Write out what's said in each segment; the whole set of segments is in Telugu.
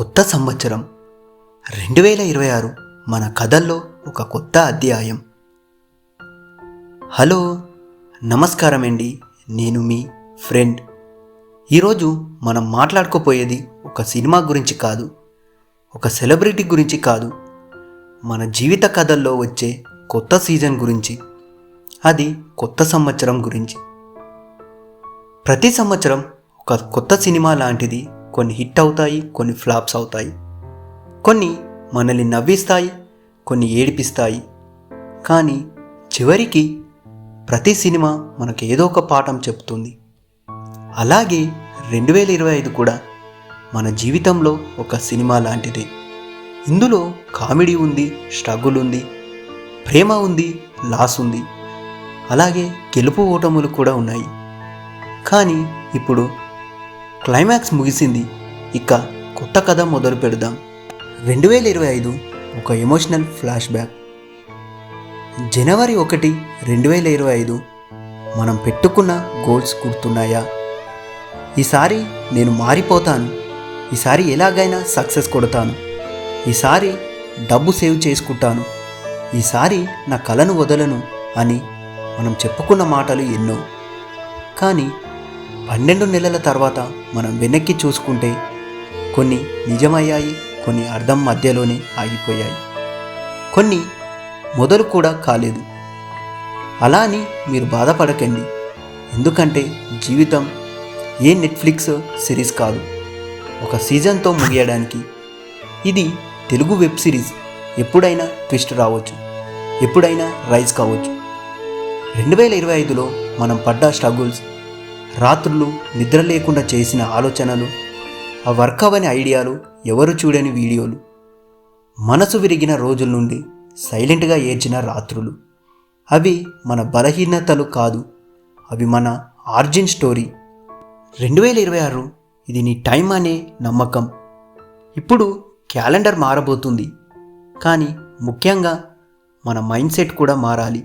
కొత్త సంవత్సరం. రెండు వేల ఇరవై ఆరు మన కథల్లో ఒక కొత్త అధ్యాయం. హలో నమస్కారం అండి నేను మీ ఫ్రెండ్. ఈరోజు మనం మాట్లాడుకోపోయేది ఒక సినిమా గురించి కాదు ఒక సెలబ్రిటీ గురించి కాదు. మన జీవిత కథల్లో వచ్చే కొత్త సీజన్ గురించి అది కొత్త సంవత్సరం గురించి. ప్రతి సంవత్సరం ఒక కొత్త సినిమా లాంటిది కొన్ని హిట్ అవుతాయి కొన్ని ఫ్లాప్స్ అవుతాయి. కొన్ని మనల్ని నవ్విస్తాయి కొన్ని ఏడిపిస్తాయి. కానీ చివరికి ప్రతి సినిమా మనకు ఏదో ఒక పాఠం చెప్తుంది అలాగే రెండు వేల ఇరవై ఐదు కూడా మన జీవితంలో ఒక సినిమా లాంటిదే. ఇందులో కామెడీ ఉంది స్ట్రగుల్ ఉంది ప్రేమ ఉంది లాస్ ఉంది. అలాగే గెలుపు ఓటములు కూడా ఉన్నాయి. కానీ ఇప్పుడు క్లైమాక్స్ ముగిసింది. ఇక కొత్త కథ మొదలు పెడదాం. రెండు వేల ఇరవై ఐదు ఒక ఎమోషనల్ ఫ్లాష్ బ్యాక్. జనవరి ఒకటి రెండు వేల ఇరవై ఐదు మనం పెట్టుకున్న గోల్స్ గుర్తున్నాయా? ఈసారి నేను మారిపోతాను. ఈసారి ఎలాగైనా సక్సెస్ కొడతాను. ఈసారి డబ్బు సేవ్ చేసుకుంటాను. ఈసారి నా కలను వదలను అని మనం చెప్పుకున్న మాటలు ఎన్నో. కానీ పన్నెండు నెలల తర్వాత మనం వెనక్కి చూసుకుంటే కొన్ని నిజమయ్యాయి కొన్ని అర్థం మధ్యలోనే ఆగిపోయాయి. కొన్ని మొదలు కూడా కాలేదు. అలా అని మీరు బాధపడకండి. ఎందుకంటే జీవితం ఏ నెట్ఫ్లిక్స్ సిరీస్ కాదు. ఒక సీజన్తో ముగియడానికి ఇది తెలుగు వెబ్ సిరీస్. ఎప్పుడైనా ట్విస్ట్ రావచ్చు. ఎప్పుడైనా రైజ్ కావచ్చు. రెండు వేల ఇరవై ఐదులో మనం పడ్డ స్ట్రగుల్స్ రాత్రులు నిద్ర లేకుండా చేసిన ఆలోచనలు ఆ వర్క్ అవని ఐడియాలు ఎవరు చూడని వీడియోలు. మనసు విరిగిన రోజుల నుండి సైలెంట్గా ఏడ్చిన రాత్రులు. అవి మన బలహీనతలు కాదు అవి మన ఆర్జిన్ స్టోరీ. రెండు వేల ఇరవై ఆరు ఇది నీ టైం అనే నమ్మకం. ఇప్పుడు క్యాలెండర్ మారబోతుంది. కానీ ముఖ్యంగా మన మైండ్ సెట్ కూడా మారాలి.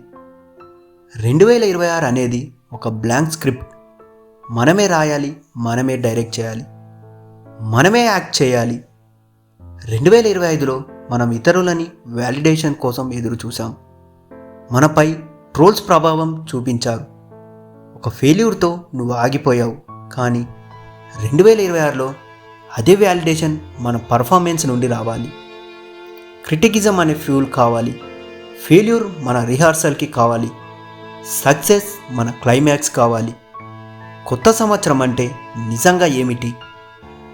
రెండు వేల ఇరవై ఆరు అనేది ఒక బ్లాంక్ స్క్రిప్ట్. మనమే రాయాలి మనమే డైరెక్ట్ చేయాలి మనమే యాక్ట్ చేయాలి. రెండు వేల ఇరవై ఐదులో మనం ఇతరులని వ్యాలిడేషన్ కోసం ఎదురు చూసాం మనపై ట్రోల్స్ ప్రభావం చూపించారు. ఒక ఫెయిల్యూర్తో నువ్వు ఆగిపోయావు. కానీ రెండు వేల ఇరవై ఆరులో అదే వ్యాలిడేషన్ మన పర్ఫార్మెన్స్ నుండి రావాలి. క్రిటికిజం అనే ఫ్యూల్ కావాలి. ఫెయిల్యూర్ మన రిహార్సల్కి కావాలి. సక్సెస్ మన క్లైమాక్స్ కావాలి. కొత్త సంవత్సరం అంటే నిజంగా ఏమిటి?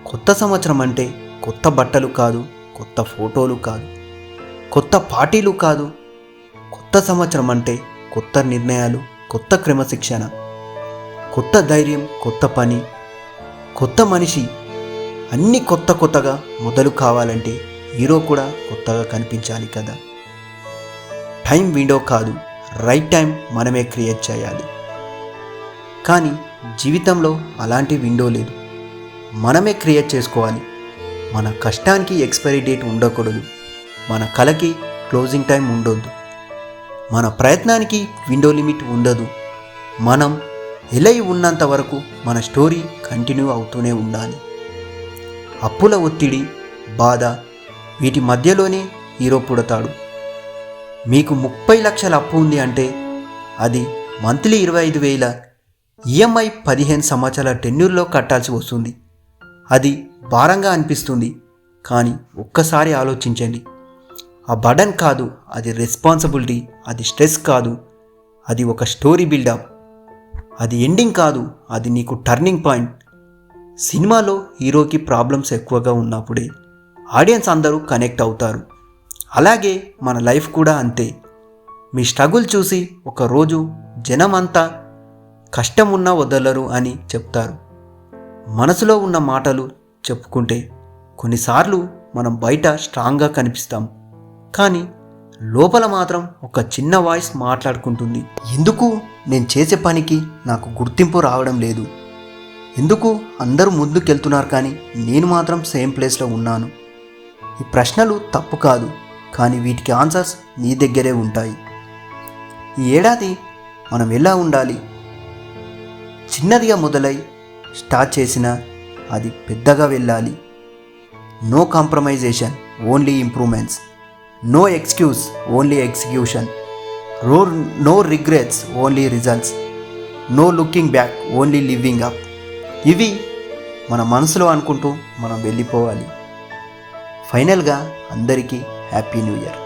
కొత్త సంవత్సరం అంటే కొత్త బట్టలు కాదు కొత్త ఫోటోలు కాదు కొత్త పార్టీలు కాదు. కొత్త సంవత్సరం అంటే కొత్త నిర్ణయాలు కొత్త క్రమశిక్షణ కొత్త ధైర్యం కొత్త పని కొత్త మనిషి. అన్ని కొత్త కొత్తగా మొదలు కావాలంటే హీరో కూడా కొత్తగా కనిపించాలి కదా. టైం విండో కాదు రైట్ టైం మనమే క్రియేట్ చేయాలి. కానీ జీవితంలో అలాంటి విండో లేదు. మనమే క్రియేట్ చేసుకోవాలి. మన కష్టానికి ఎక్స్పైరీ డేట్ ఉండకూడదు. మన కళకి క్లోజింగ్ టైం ఉండొద్దు. మన ప్రయత్నానికి విండో లిమిట్ ఉండదు. మనం ఎలై ఉన్నంత వరకు మన స్టోరీ కంటిన్యూ అవుతూనే ఉండాలి. అప్పుల ఒత్తిడి బాధ వీటి మధ్యలోనే హీరో పుడతాడు. మీకు ముప్పై లక్షల అప్పు ఉంది అంటే అది మంత్లీ ఇరవై ఐదు వేల ఈఎంఐ పదిహేను సంవత్సరాల టెన్యూర్లో కట్టాల్సి వస్తుంది. అది భారంగా అనిపిస్తుంది. కానీ ఒక్కసారి ఆలోచించండి. ఆ బడన్ కాదు అది రెస్పాన్సిబిలిటీ అది స్ట్రెస్ కాదు. అది ఒక స్టోరీ బిల్డప్. అది ఎండింగ్ కాదు అది నీకు టర్నింగ్ పాయింట్. సినిమాలో హీరోకి ప్రాబ్లమ్స్ ఎక్కువగా ఉన్నప్పుడే ఆడియన్స్ అందరూ కనెక్ట్ అవుతారు. అలాగే మన లైఫ్ కూడా అంతే. మీ స్ట్రగుల్ చూసి ఒకరోజు జనం అంతా కష్టం ఉన్నా వదలరు అని చెప్తారు. మనసులో ఉన్న మాటలు చెప్పుకుంటే కొన్నిసార్లు మనం బయట స్ట్రాంగ్గా కనిపిస్తాం. కానీ లోపల మాత్రం ఒక చిన్న వాయిస్ మాట్లాడుకుంటుంది. ఎందుకు? నేను చేసే పనికి నాకు గుర్తింపు రావడం లేదు. ఎందుకు? అందరూ ముందుకెళ్తున్నారు కానీ నేను మాత్రం సేమ్ ప్లేస్లో ఉన్నాను. ఈ ప్రశ్నలు తప్పు కాదు కానీ వీటికి ఆన్సర్స్ నీ దగ్గరే ఉంటాయి. ఈ ఏడాది మనం ఎలా ఉండాలి? చిన్నదిగా మొదలై స్టార్ట్ చేసిన అది పెద్దగా వెళ్ళాలి. No compromisation only improvements no excuse only execution రో no regrets only results no looking back only living up ఇవి మన మనసులో అనుకుంటూ మనం వెళ్ళిపోవాలి. ఫైనల్గా అందరికీ హ్యాపీ న్యూ ఇయర్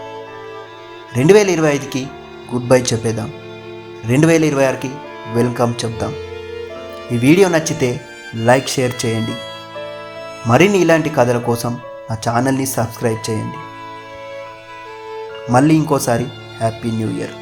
రెండు వేల ఇరవై ఐదుకి గుడ్ బై చెప్పేద్దాం. రెండు వేల ఇరవై ఆరుకి వెల్కమ్ చెప్దాం. ఈ వీడియో నచ్చితే లైక్ షేర్ చేయండి. మరిన్ని ఇలాంటి కథల కోసం నా ఛానల్ని సబ్స్క్రైబ్ చేయండి. మళ్ళీ ఇంకోసారి హ్యాపీ న్యూ ఇయర్.